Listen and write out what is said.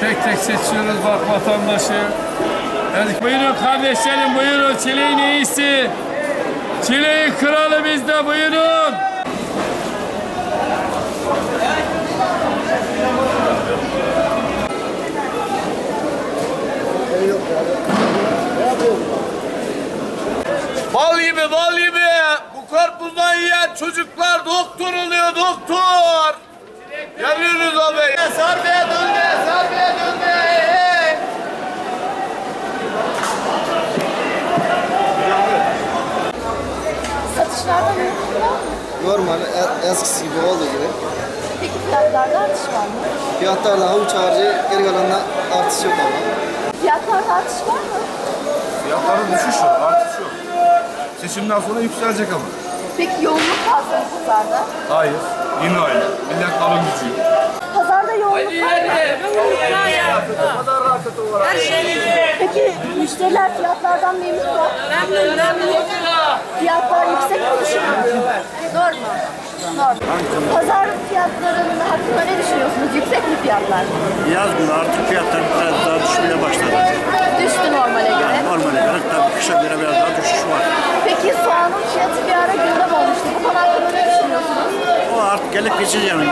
Tek tek seçiyoruz bak vatandaşı. Evet, buyurun kardeşlerim buyurun. Çileğin iyisi. Çileğin kralı bizde buyurun. Bal gibi bal gibi. Bu karpuzdan yiyen çocuklar doktor oluyor doktor. Yanıyoruz abi. Sarbaya döndü, sarbaya döndü. Satışlarda memnun mu? Normal e- eskisi gibi olduğu gibi. Peki fiyatlarda artış var mı? Fiyatlarda havuç harici geri kalanında artış yok ama. Fiyatlarda artış var mı? Fiyatların düşüş yok, artış yok. Seçimden sonra yükselecek ama. Peki yoğunluk fazla mı pazarda? Hayır, yine aynı. Millet alım gücü. Pazarda yoğunluk var mı? Peki müşteriler fiyatlardan memnun mu? Memnun, memnun. Fiyatlar yüksek mi düşük mü? Normal. Normal. Pazar fiyatlarının hakkında ne düşünüyorsunuz? Yüksek mi fiyatlar? Yaz günü artık fiyatlar biraz daha düşmeye başladı. Düştü normale göre. Normale göre tabii kışa göre biraz daha düşüş var. Peki soğanın fiyatı bir ara gündem olmuştu. Bu konu hakkında ne düşünüyorsunuz? O artık gelip yani.